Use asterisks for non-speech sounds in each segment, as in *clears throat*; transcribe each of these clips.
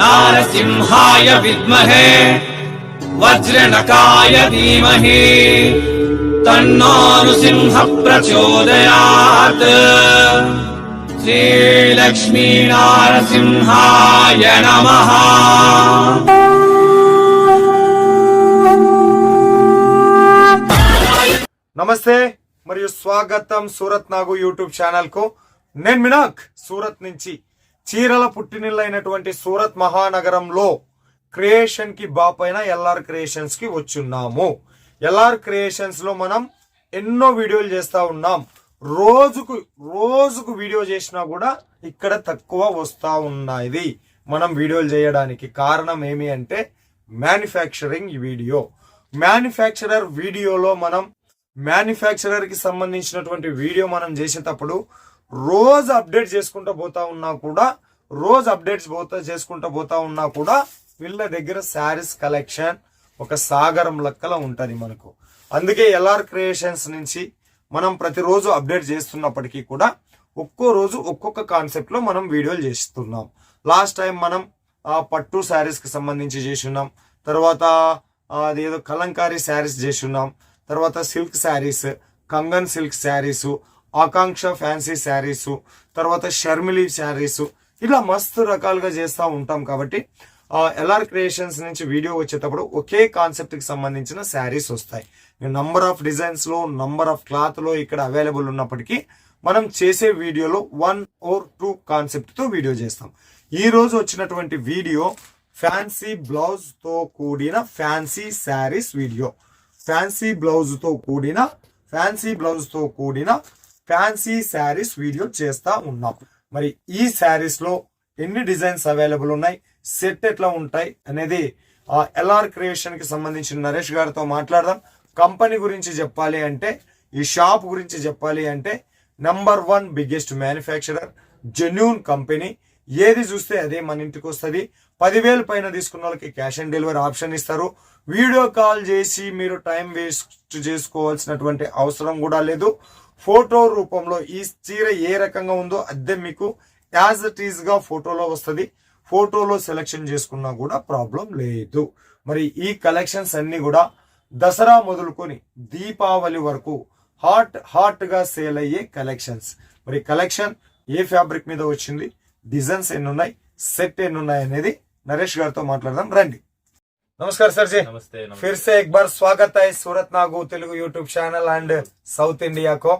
నారసింహాయ విద్మహే వజ్రనకాయ ధీమహి తన్నానుసింహ ప్రచోదయాత్ శ్రీలక్ష్మీనారసింహాయ నమ. నమస్తే మరియు స్వాగతం సూరత్ నాగు యూట్యూబ్ ఛానల్కు. నేను మినాక్ సూరత్ నుంచి. చీరల పుట్టినిల్లైనటువంటి సూరత్ మహానగరంలో క్రియేషన్కి బాపైన ఎల్ఆర్ క్రియేషన్స్కి వచ్చున్నాము. ఎల్ఆర్ క్రియేషన్స్లో మనం ఎన్నో వీడియోలు చేస్తా ఉన్నాం. రోజుకు రోజుకు వీడియో చేసినా కూడా ఇక్కడ తక్కువ వస్తా ఉన్నాయి. మనం వీడియోలు చేయడానికి కారణం ఏమి అంటే మ్యానుఫ్యాక్చరింగ్ వీడియో. మ్యానుఫ్యాక్చరర్ వీడియోలో మనం మ్యానుఫ్యాక్చరర్కి సంబంధించినటువంటి వీడియో మనం చేసేటప్పుడు రోజు అప్డేట్ చేసుకుంటూ పోతా ఉన్నా కూడా రోజు అప్డేట్స్ పోతా చేసుకుంటూ పోతా ఉన్నా కూడా వీళ్ళ దగ్గర శారీస్ కలెక్షన్ ఒక సాగరం లెక్కల ఉంటుంది మనకు. అందుకే ఎల్ఆర్ క్రియేషన్స్ నుంచి మనం ప్రతిరోజు అప్డేట్ చేస్తున్నప్పటికీ కూడా ఒక్కో రోజు ఒక్కొక్క కాన్సెప్ట్లో మనం వీడియోలు చేస్తున్నాం. లాస్ట్ టైం మనం పట్టు శారీస్కి సంబంధించి చేస్తున్నాం తర్వాత అదేదో కలంకారీ శారీస్ చేస్తున్నాం తర్వాత silk sarees Kangan silk sarees Akanksha fancy sarees తర్వాత షర్మిలి శారీస్ ఇలా మస్తు రకాలుగా చేస్తూ ఉంటాం కాబట్టి ఎల్ఆర్ క్రియేషన్స్ నుంచి వీడియో వచ్చేటప్పుడు ఒకే కాన్సెప్ట్కి సంబంధించిన శారీస్ వస్తాయి. నంబర్ ఆఫ్ డిజైన్స్లో నంబర్ ఆఫ్ క్లాత్లో ఇక్కడ అవైలబుల్ ఉన్నప్పటికీ మనం చేసే వీడియోలో వన్ ఓర్ టూ కాన్సెప్ట్తో వీడియో చేస్తాం. ఈ రోజు వచ్చినటువంటి వీడియో ఫ్యాన్సీ బ్లౌజ్తో కూడిన ఫ్యాన్సీ శారీస్ వీడియో. ఫ్యాన్సీ బ్లౌజ్తో కూడిన ఫ్యాన్సీ బ్లౌజ్తో కూడిన ఫ్యాన్సీ శారీస్ వీడియో చేస్తా ఉన్నాం. మరి ఈ శారీస్లో ఎన్ని డిజైన్స్ అవైలబుల్ ఉన్నాయి? సెట్ ఎట్లా ఉంటాయి? అనేది ఎల్ఆర్ క్రియేషన్కి సంబంధించిన నరేష్ గారితో మాట్లాడదాం. కంపెనీ గురించి చెప్పాలి అంటే ఈ షాప్ గురించి చెప్పాలి అంటే number one biggest manufacturer genuine company. ఏది చూస్తే అదే మన ఇంటికి వస్తుంది. పదివేలు పైన తీసుకున్న వాళ్ళకి క్యాష్ ఆన్ డెలివరీ ఆప్షన్ ఇస్తారు. వీడియో కాల్ చేసి మీరు టైం వేస్ట్ చేసుకోవాల్సినటువంటి అవసరం కూడా లేదు. ఫోటో రూపంలో ఈ చీర ఏ రకంగా ఉందో అద్దె మీకు యాజ్ ఇట్ ఈజ్గా ఫోటోలో వస్తుంది. ఫోటోలో సెలెక్షన్ చేసుకున్నా కూడా ప్రాబ్లం లేదు. మరి ఈ కలెక్షన్స్ అన్ని కూడా దసరా మొదలుకొని దీపావళి వరకు హాట్ హాట్గా సేల్ అయ్యే కలెక్షన్స్. మరి కలెక్షన్ ఏ ఫ్యాబ్రిక్ మీద వచ్చింది? డిజైన్స్ ఎన్ని ఉన్నాయి సెట్ ఎన్ని ఉన్నాయి అనేది నరేష్ గారితో మాట్లాడదాం. రండి. नमस्कार सर जी। नमस्ते, नमस्ते। फिर से एक बार स्वागत है Surat Nagu Telugu YouTube channel and South India को।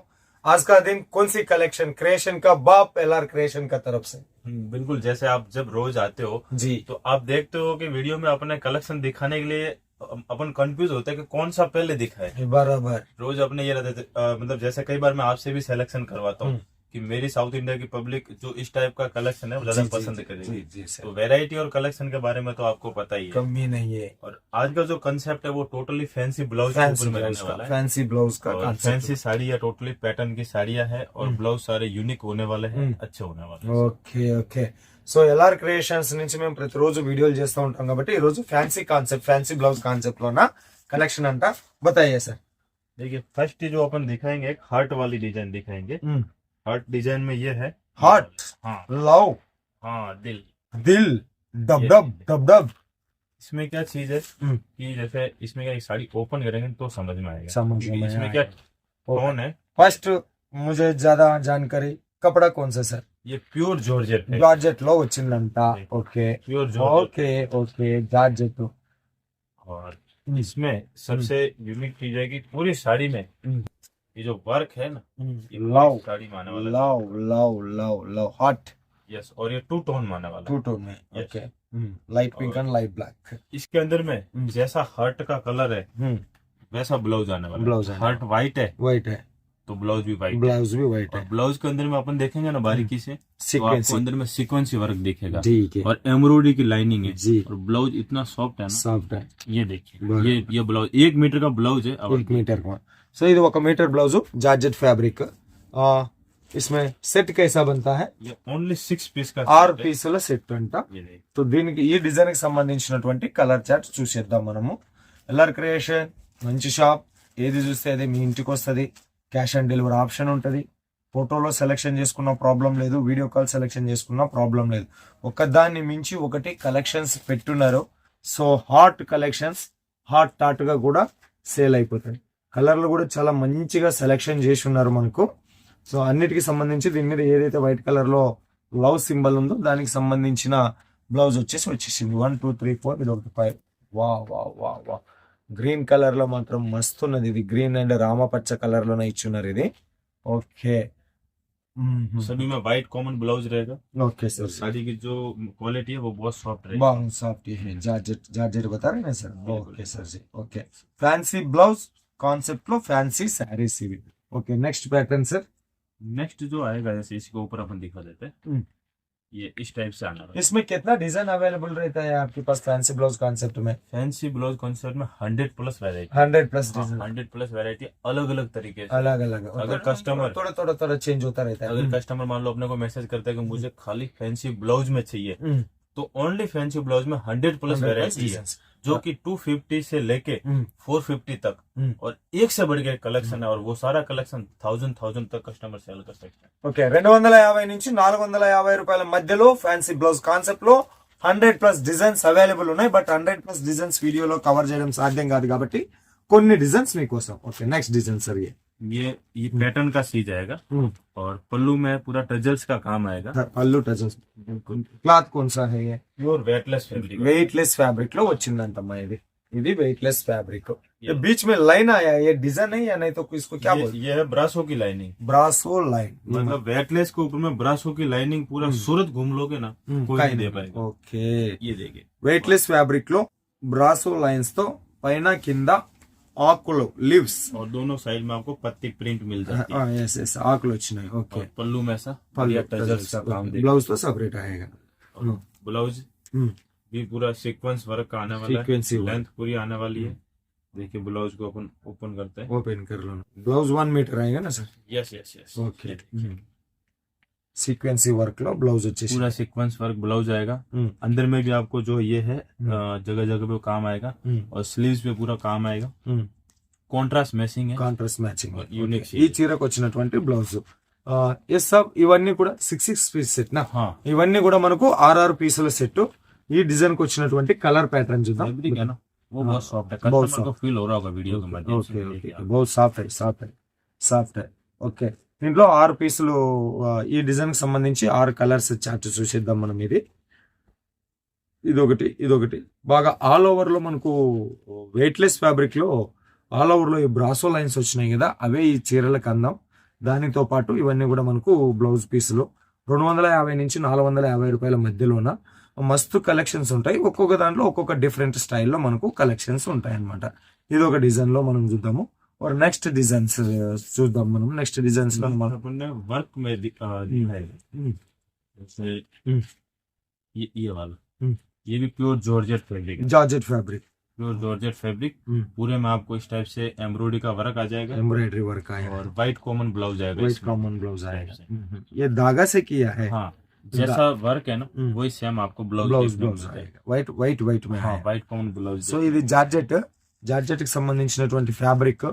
आज का दिन कौन सी कलेक्शन क्रिएशन का बाप एल आर क्रिएशन का तरफ़ से? हम्म, बिल्कुल जैसे आप जब रोज आते हो जी। तो आप देखते हो कि वीडियो में अपने कलेक्शन दिखाने के लिए अपन कंफ्यूज होते है कि कौन सा पहले दिखाए बराबर। रोज अपने ये रहते मतलब जैसे कई बार मैं आपसे भी सिलेक्शन करवाता हूँ। हम्म। कि मेरी साउथ इंडिया की पब्लिक जो इस टाइप का कलेक्शन है वो ज्यादा जी, जी, पसंद जी, करेगी जी जी सर तो वेराइटी और कलेक्शन के बारे में तो आपको पता ही है कमी नहीं है और आज का जो कंसेप्ट है वो टोटली फैंसी ब्लाउज के फैंसी ऊपर में ब्लाउज रहने का वाला है फैंसी ब्लाउज का और concept फैंसी साड़ी या टोटली पैटर्न की साड़ियां हैं और हम्म। ब्लाउज सारे यूनिक होने वाले हैं हम्म। अच्छे होने वाले हैं okay okay so LR creations నుంచి మేము ప్రతిరోజు వీడియోలు చేస్తూ ఉంటాం కాబట్టి ఈ రోజు fancy concept fancy blouse concept లోన కలెక్షన్ అంట బతాయే సార్ देखिए फर्स्ट जो अपन दिखाएंगे एक हार्ट वाली डिजाइन दिखाएंगे हार्ट डिज़ाइन में ये है। हार्ट हाँ। लव हाँ दिल। दिल। डब डब डब डब इसमें क्या चीज़ है हम्म। कि जैसे इसमें क्या साड़ी ओपन करेंगे तो समझ में आएगा। समझ में इसमें क्या कौन है? फ़र्स्ट मुझे ज़्यादा जानकारी कपड़ा कौन सा सर? ये प्योर जॉर्जेट जॉर्जेट लो चिन्नता okay pure okay okay georgette और इसमें सबसे हम्म। यूनिक चीज़ है कि पूरी साड़ी में हम्म। ये जो वर्क है ना ये लव साड़ी माने वाला love love love love hot yes और ये टू टोन माने वाला टू टोन में okay light pink and light black इसके अंदर में जैसा हर्ट का कलर है वैसा ब्लाउज आने वाला ब्लाउज हर्ट व्हाइट है व्हाइट है। तो ब्लाउज भी व्हाइट ब्लाउज भी व्हाइट है। ब्लाउज के अंदर में अपन देखेंगे ना बारीकी से तो अंदर में सीक्वेंसी वर्क दिखेगा। ठीक है और एम्ब्रॉयडरी की लाइनिंग है। जी। और ब्लाउज इतना सॉफ्ट है ना सॉफ्ट है। ये देखिए ये ये ब्लाउज एक मीटर का ब्लाउज है एक मीटर का। సో ఇది ఒక మీటర్ బ్లౌజ్ జార్జెట్ ఫ్యాబ్రిక్ इसमें సెట్ कैसा बनता है ये ओनली सिक्स पीस का ఆరు set है। పీసుల సెట్ అంట ये देखिए సో దీనికి ఈ డిజైన్ కి సంబంధించినటువంటి కలర్ చార్ట్ చూసేద్దాం మనము ఎల్ఆర్ క్రియేషన్ మంచి షాప్ ఏది చూస్తే అదే మీ ఇంటికి వస్తుంది క్యాష్ ఆన్ డెలివరీ ఆప్షన్ ఉంటుంది ఫోటోలో సెలెక్షన్ చేసుకున్న ప్రాబ్లం లేదు వీడియో కాల్ సెలెక్షన్ చేసుకున్న ప్రాబ్లం లేదు ఒకదాన్ని మించి ఒకటి కలెక్షన్స్ పెట్టున్నారు so hot collections hot taught గా కూడా సేల్ అయిపోతాయి కలర్లు కూడా చాలా మంచిగా సెలెక్షన్ చేసి ఉన్నారు మనకు సో అన్నిటికి సంబంధించి దీని మీద ఏదైతే వైట్ కలర్ లో బ్లౌజ్ సింబల్ ఉందో దానికి సంబంధించిన బ్లౌజ్ వచ్చేసి వచ్చేసింది వన్ టూ త్రీ ఫోర్ ఇది ఒకటి ఫైవ్ వా వా వా వా గ్రీన్ కలర్ లో మాత్రం మస్తు ఉన్నది ఇది గ్రీన్ అండ్ రామపచ్చ కలర్ లోనే ఇచ్చున్నారు ఇది ఓకే सभी में व्हाइट कॉमन ब्लाउज रहेगा ఓకే और సార్ साड़ी की जो क्वालिटी है वो बहुत सॉफ्ट रहेगी బాగుంది సాఫ్ట్ है జార్జెట్ జార్జెట్ బతా रहे हैं sir okay sir ji okay fancy blouse concept लो फैंसी सी भी okay next pattern sir next जो आएगा जैसे इसके ऊपर अपन दिखा देते हैं। हम्म। ये इस टाइप से आना इसमें कितना डिज़ाइन अवेलेबल रहता है आपके पास फैंसी ब्लाउज कॉन्सेप्ट में? फैंसी ब्लाउज कॉन्सेप्ट में hundred plus variety hundred plus hundred plus variety अलग अलग तरीके से। अलग अलग। अगर कस्टमर थोड़ा थोड़ा थोड़ा चेंज होता रहता है। अगर हम्म। कस्टमर मान लो अपने को मैसेज करता है कि मुझे खाली फैंसी ब्लाउज में चाहिए हम्म। तो ओनली फैंसी ब्लाउज में हंड्रेड प्लस वेरायटी है। जो कि 250 से लेके हम्म, 450 तक हम्म। और एक से बढ़ के कलेक्शन है और वो सारा कलेक्शन थाउजेंड थाउजेंड तक कस्टमर सेल कर सकते हैं ఓకే రెండు వందల యాభై నుంచి నాలుగు వందల యాభై రూపాయల మధ్యలో ఫ్యాన్సీ బ్లౌజ్ కాన్సెప్ట్ లో హండ్రెడ్ ప్లస్ డిజైన్స్ అవైలబుల్ ఉన్నాయి బట్ హండ్రెడ్ ప్లస్ డిజైన్స్ వీడియోలో కవర్ చేయడం సాధ్యం కాదు కాబట్టి కొన్ని డిజైన్స్ మీకోసం ఓకే నెక్స్ట్ డిజైన్ సార్ ये ये ये पैटर्न का सी जाएगा और पल्लू में पूरा टजल्स का काम आएगा పళ్ళు టజల్స్ క్లాత్ कौन सा है ये pure weightless fabric weightless fabric లో వచ్చిందంటమ్మా ఇది ఇది వెయిట్ లెస్ ఫ్యాబ్రిక్ बीच में लाइन आया है, ये डिजाइन है या नहीं तो इसको क्या ये, बोलते ये है ब्रासो की लाइनिंग ब्रासो लाइन मतलब वेटलेस के ऊपर में ब्रासो की लाइनिंग पूरा सूरत घूम लोगे ना कोई नहीं दे पाएगा ఓకే ये देखिए వెయిట్ లెస్ ఫ్యాబ్రిక్ లో బ్రాసో లైన్స్ తో పైన కింద ఆకులు లివ్స్ और दोनों साइड में आपको पत्ती प्रिंट मिल जाती है ఎస్ ఎస్ ఆకులు వచ్చినాయి ఓకే और पल्लू में ऐसा बढ़िया टजल्स का काम देखिए ब्लाउज तो सेपरेट आएगा और ब्लाउज हम्म, भी पूरा सीक्वेंस वर्क का आने वाला है Sequence ही work। लेंथ पूरी आने वाली है देखिए ब्लाउज को अपन ओपन करते हैं ओपन कर लो ब्लाउज वन मीटर आएगा ना sir yes yes yes okay సీక్వెన్సీ work లో బ్లౌజ్ వచ్చేసి पूरा सीक्वेंस वर्क ब्लाउज आएगा हम्म, अंदर में भी आपको जो ये है हम्म। जगह जगह पे काम आएगा हम्म, और स्लीव्स पे पूरा काम आएगा हम्म. कॉन्ट्रास्ट मैचिंग है కాంట్రాస్ట్ మ్యాచింగ్ యూనిక్ ఈ చీరకు వచ్చినటువంటి బ్లౌజ్ ఎస్ సబ్ ఇవన్నీ కూడా సిక్స్ సిక్స్ పీస్ సెట్ నా हाँ ఇవన్నీ కూడా మనకు ఆర్ఆర్ పీసుల సెట్ ఈ డిజైన్ కి వచ్చినటువంటి కలర్ ప్యాటర్న్ చూద్దాం फैब्रिक है ना वो हाँ, बहुत सॉफ्ट है बहुत कस्टमर को फील हो रहा होगा वीडियो के माध्यम ఓకే से ఓకే देखिए आप। బహుత్ సాఫ్ట్ है సాఫ్ట్ है సాఫ్ట్ है ఓకే దీంట్లో ఆరు పీసులు ఈ డిజైన్కి సంబంధించి ఆరు కలర్స్ చార్ట్ చూసేద్దాం మనం ఇది. ఇదొకటి ఇదొకటి. బాగా ఆల్ ఓవర్లో మనకు వెయిట్లెస్ ఫ్యాబ్రిక్లో ఆల్ ఓవర్లో ఈ బ్రాసో లైన్స్ వచ్చినాయి కదా అవే ఈ చీరలకు అందం. దానితో పాటు ఇవన్నీ కూడా మనకు బ్లౌజ్ పీసులు. రెండు వందల యాభై నుంచి నాలుగు వందల యాభై రూపాయల మధ్యలోన మస్తు కలెక్షన్స్ ఉంటాయి. ఒక్కొక్క దాంట్లో ఒక్కొక్క డిఫరెంట్ స్టైల్లో మనకు కలెక్షన్స్ ఉంటాయి అన్నమాట ఇది ఒక డిజైన్లో మనం చూద్దాము. నెక్స్ట్ డిజైన్స్ చూద్దాం మనం నెక్స్ట్ డిజైన్స్ లో మనం अपन ने वर्क में दि- आ, दिखाएगा हम्म, जैसे हम्म। ये ये वाला हम्म। ये भी प्योर जॉर्जेट फैब्रिक है georgette fabric pure georgette fabric पूरे में आपको इस टाइप से एम्ब्रॉयडरी का वर्क आ जाएगा एम्ब्रॉयडरी वर्क आया और व्हाइट कॉमन ब्लाउज आएगा वाइट इसमें। कॉमन ब्लाउज आएगा से। हम्म, ये धागा से किया है हाँ जैसा वर्क है ना हम्म। वही सेम आपको ब्लाउज బ్లౌజ్ इसमें బ్లౌజ్ मिलता है। आएगा వైట్ వైట్ వైట్ में हाँ है व्हाइट कॉमन ब्लाउज సో ఇది జార్జెట్ జార్జెట్ కి సంబంధించినటువంటి ఫ్యాబ్రిక్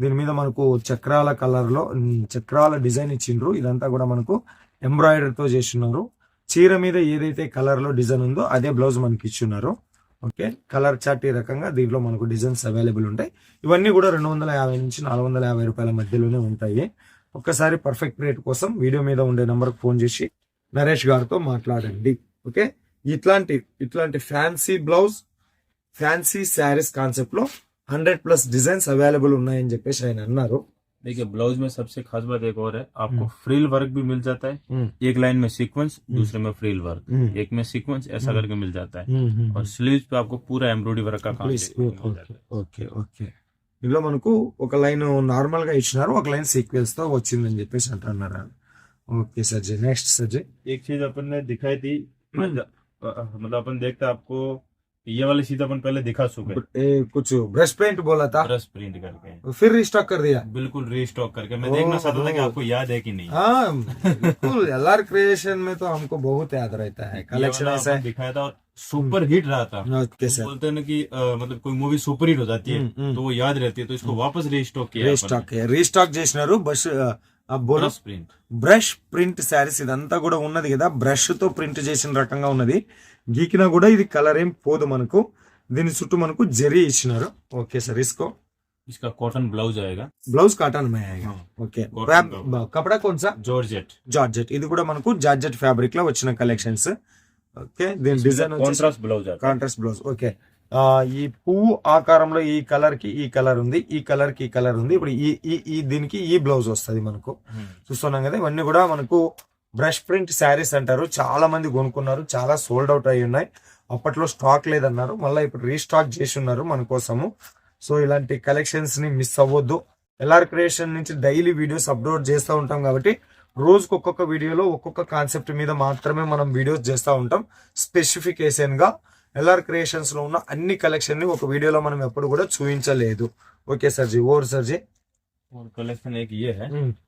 దీని మీద మనకు చక్రాల కలర్లో చక్రాల డిజైన్ ఇచ్చిండ్రు. ఇదంతా కూడా మనకు ఎంబ్రాయిడరీతో చేస్తున్నారు. చీర మీద ఏదైతే కలర్లో డిజైన్ ఉందో అదే బ్లౌజ్ మనకి ఇచ్చున్నారు. ఓకే? కలర్ చార్ట్ ఈ రకంగా దీంట్లో మనకు డిజైన్స్ అవైలబుల్ ఉంటాయి. ఇవన్నీ కూడా రెండు వందల యాభై నుంచి నాలుగు వందల యాభై రూపాయల మధ్యలోనే ఉంటాయి. ఒక్కసారి పర్ఫెక్ట్ రేట్ కోసం వీడియో మీద ఉండే నెంబర్కి ఫోన్ చేసి నరేష్ గారితో మాట్లాడండి. ఓకే? ఇట్లాంటి ఇట్లాంటి ఫ్యాన్సీ బ్లౌజ్ ఫ్యాన్సీ శారీస్ కాన్సెప్ట్లో హండ్రెడ్ ప్లస్ డిజైన్స్ అవైలబుల్ ఉన్నాయని చెప్పేసి ఆయన అన్నారు देखिए ब्लाउज में सबसे खास बात एक और है आपको फ्रिल वर्क भी मिल जाता है हम्म, एक लाइन में सीक्वेंस दूसरे में फ्रिल वर्क हम्म, एक में सीक्वेंस ऐसा हम्म। करके मिल जाता है हम्म, हम्म, और स्लीव्स पे आपको पूरा एम्ब्रॉयडरी वर्क का काम ప్లీజ్ देखने को मिल जाता है ఓకే ఓకే ఇందులో మనకు ఒక లైన్ నార్మల్ గా ఇచ్చినారు ఒక లైన్ సీక్వెన్స్ తో వచ్చిందని చెప్పేసి అంటున్నారు ఓకే సజ్జయ్ నెక్స్ట్ సజ్జయ్ एक चीज अपन ने दिखाई थी मतलब अपन देखते आपको ये वाली चीज अपन पहले दिखा चुके ए, कुछ ब्रश पेंट बोला था ब्रश प्रिंट करके फिर रिस्टॉक कर दिया बिल्कुल रीस्टॉक करके मैं देखना चाहता था कि ओह। आपको याद है कि नहीं हाँ बिल्कुल एल आर क्रिएशन में तो हमको बहुत याद रहता है ये कलेक्शन वाला ऐसा अपन है दिखाया था और सुपर हिट रहा था ओके तो सर बोलते हैं ना कि अ, मतलब कोई मूवी सुपर हिट हो जाती है हम्म, हम्म। तो वो याद रहती है तो इसको वापस रीस्टॉक किया है अपन రీస్టాక్ రీస్టాక్ చేసినారు బస్ ఆ బోలో Cross print. Brush print saris ఇదంతా కూడా ఉన్నది కదా బ్రష్ తో ప్రింట్ చేసిన రకంగా ఉన్నది గీకినా కూడా ఇది కలర్ ఏం పోదు మనకు దీని చుట్టూ మనకు జరీ ఇచ్చినారు ఓకే సార్ ఇసుకో इसका कॉटन ब्लाउज आएगा బ్లౌజ్ కాటన్ మే ఆయేగా. हाँ, ఓకే Cotton ఫ్యాబ్- blouse. బ- కపడా కోన్సా जॉर्जेट జార్జెట్ ఇది కూడా మనకు జార్జెట్ ఫ్యాబ్రిక్ లో వచ్చిన కలెక్షన్స్ ఓకే దీని డిజైన్ कॉन्ट्रास्ट ब्लाउज आता है కాంట్రాస్ట్ బ్లౌజ్ ఓకే ఆ, ఈ పువ్వు ఆకారంలో ఈ కలర్ కి ఈ కలర్ ఉంది ఈ కలర్ కి ఈ కలర్ ఉంది ఇప్పుడు ఈ ఈ ఈ దీనికి ఈ బ్లౌజ్ వస్తుంది మనకు हम्म, చూస్తున్నాం కదా ఇవన్నీ కూడా మనకు బ్రష్ ప్రింట్ శారీస్ అంటారు. చాలా మంది కొనుక్కున్నారు. చాలా సోల్డ్ అవుట్ అయి ఉన్నాయి. అప్పట్లో స్టాక్ లేదన్నారు. మళ్ళీ ఇప్పుడు రీస్టాక్ చేసి ఉన్నారు మన కోసము. సో ఇలాంటి కలెక్షన్స్ని మిస్ అవ్వద్దు. ఎల్ఆర్ క్రియేషన్ నుంచి డైలీ వీడియోస్ అప్లోడ్ చేస్తూ ఉంటాం కాబట్టి రోజుకు ఒక్కొక్క వీడియోలో ఒక్కొక్క కాన్సెప్ట్ మీద మాత్రమే మనం వీడియోస్ చేస్తూ ఉంటాం. స్పెసిఫికేషన్గా ఎల్ఆర్ క్రియేషన్స్లో ఉన్న అన్ని కలెక్షన్ని ఒక వీడియోలో మనం ఎప్పుడు కూడా చూపించలేదు ఓకే సర్జీ ఓవర్ సర్జీ और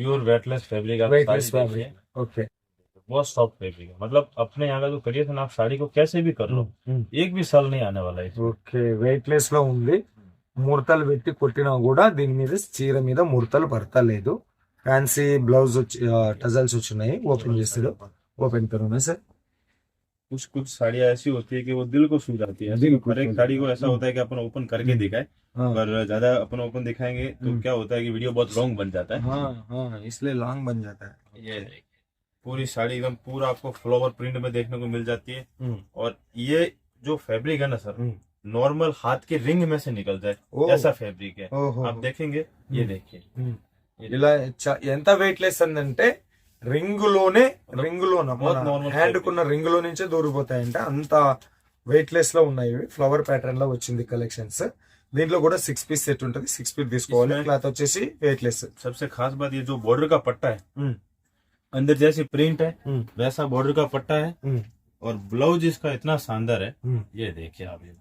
प्योर वेटलेस फैब्रिक आप Weightless साड़ी fabric. देखिए, ఓకే बहुत सॉफ्ट फैब्रिक है मतलब अपने यहाँ का जो क्रिएशन आप साड़ी को कैसे भी कर लो एक भी साल नहीं आने वाला है इसमें। ఓకే వెయిట్ లెస్ లో ఉంది ముడతలు పెట్టి కొట్టినా కూడా దీని మీద చీర మీద ముడతలు పడతలేదు ఫ్యాన్సీ బ్లౌజ్ వచ్చి టజల్స్ వచ్చినాయి ఓపెన్ చేస్తాడు ఓపెన్ కరోనా సార్ कुछ कुछ साड़ियाँ ऐसी होती है कि वो दिल को छू जाती है दिल को हर एक छू साड़ी को जाती है। ऐसा होता है कि अपन ओपन करके हम्म। दिखाए हाँ पर ज्यादा अपन ओपन दिखाएंगे तो हम्म। क्या होता है कि वीडियो बहुत लॉन्ग बन जाता है हाँ हाँ इसलिए लॉन्ग बन जाता है ये देखिए पूरी साड़ी एकदम पूरा आपको फ्लावर प्रिंट में देखने को मिल जाती है हम्म, और ये जो फैब्रिक है ना सर हम्म। नॉर्मल हाथ के रिंग में से निकल जाए ओह। ऐसा फैब्रिक है ఓహో आप देखेंगे ये हम्म। देखिए हम्म. ఇలా చ- ఎంత వెయిట్ లెస్ అంటే రింగులోనే రింగులోన Both normal హ్యాండ్ fabric. కున్న రింగులో నుంచే దూరిపోతాయంట అంత వెయిట్ లెస్ లో ఉన్నాయి ఇవి ఫ్లవర్ ప్యాటర్న్ లో వచ్చింది కలెక్షన్స్ దీంట్లో కూడా సిక్స్ పీస్ సెట్ ఉంటుంది సిక్స్ పీస్ తీసుకోవాలి इसमें- క్లాత్ వచ్చేసి వెయిట్ లెస్ सबसे खास बात ये जो बॉर्डर का पट्टा है अंदर जैसी प्रिंट है हम्म। वैसा बॉर्डर का पट्टा है और ब्लाउज इसका इतना शानदार है ये देखिए आप ये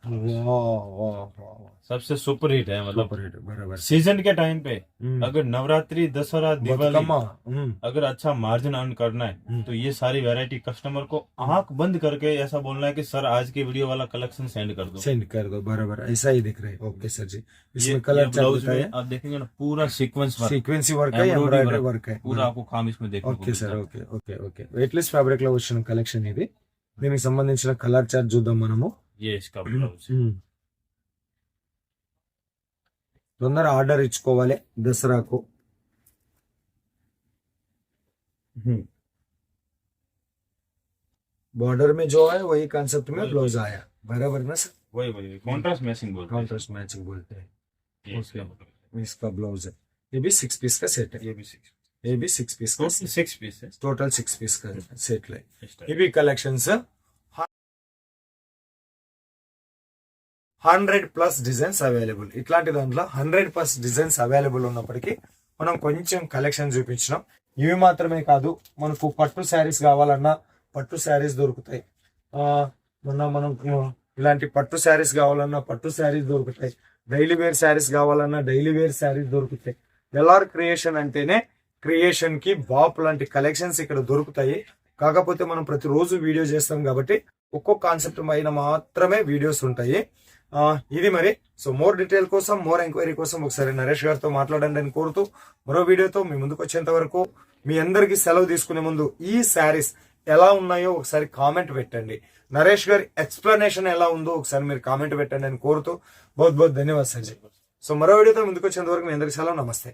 सबसे सुपर हिट है मतलब బరాబర్ सीजन के टाइम पे अगर नवरात्रि दशहरा दिवाली బతుకమ్మ अगर अच्छा मार्जिन अर्न करना है हम्म। तो ये सारी वैरायटी कस्टमर को आंख बंद करके ऐसा बोलना है कि सर आज की वीडियो वाला कलेक्शन सेंड कर दो सेंड कर दो बराबर ऐसा ही दिख रहा है ओके सर जी ये, इसमें ये कलर ब्लाउज चलता है में आप देखेंगे ना पूरा सीक्वेंस वर्क సీక్వెన్సీ వర్క్ है Embroidery ఎంబ్రాయిడరీ work. వర్క్ है पूरा आपको काम इसमें देखने को ఓకే సార్ मिलता है। Okay okay okay weightless fabric లో వచ్చిన కలెక్షన్ ఇది దీనికి సంబంధించిన కలర్ చార్ట్ చూద్దాం మనము ये *clears throat* इसका ब्लाउज తొందర ఆర్డర్ ఇచ్చుకోవాలి దసరాకు बॉर्डर में जो है वही कॉन्सेप्ट में ब्लाउज आया बराबर ना सर वही वही कॉन्ट्रास्ट मैचिंग बोलते हैं कॉन्ट्रास्ट मैचिंग बोलते हैं ये इसका ब्लाउज है। इसका ब्लाउज है ये भी सिक्स पीस का सेट है ये भी सिक्स ఇవి six piece six pieces total six piece సెట్లు ఇవి collections hundred plus designs available ఇట్లాంటి దాంట్లో హండ్రెడ్ ప్లస్ డిజైన్స్ అవైలబుల్ ఉన్నప్పటికీ మనం కొంచెం కలెక్షన్ చూపించినాం. ఇవి మాత్రమే కాదు మనకు పట్టు శారీస్ కావాలన్నా పట్టు శారీస్ దొరుకుతాయి. మొన్న మనం ఇలాంటి పట్టు శారీస్ కావాలన్నా పట్టు శారీస్ దొరుకుతాయి. డైలీ వేర్ శారీస్ కావాలన్నా డైలీ వేర్ శారీస్ దొరుకుతాయి. ఎల్ఆర్ క్రియేషన్ అంటేనే క్రియేషన్కి బాప్ లాంటి కలెక్షన్స్ ఇక్కడ దొరుకుతాయి. కాకపోతే మనం ప్రతిరోజు వీడియో చేస్తాం కాబట్టి ఒక్కొక్క కాన్సెప్ట్ పైన మాత్రమే వీడియోస్ ఉంటాయి. ఇది మరి. సో మోర్ డీటెయిల్ కోసం మోర్ ఎంక్వైరీ కోసం ఒకసారి నరేష్ గారితో మాట్లాడండి అని కోరుతూ మరో వీడియోతో మీ ముందుకు వచ్చేంత వరకు మీ అందరికీ సెలవు తీసుకునే ముందు ఈ శారీస్ ఎలా ఉన్నాయో ఒకసారి కామెంట్ పెట్టండి. నరేష్ గారి ఎక్స్ప్లెనేషన్ ఎలా ఉందో ఒకసారి మీరు కామెంట్ పెట్టండి అని కోరుతూ బహుత్ బహుత్ ధన్యవాదాలు సో మరో వీడియోతో ముందుకు వచ్చేంత వరకు మీ అందరికీ సెలవు. నమస్తే.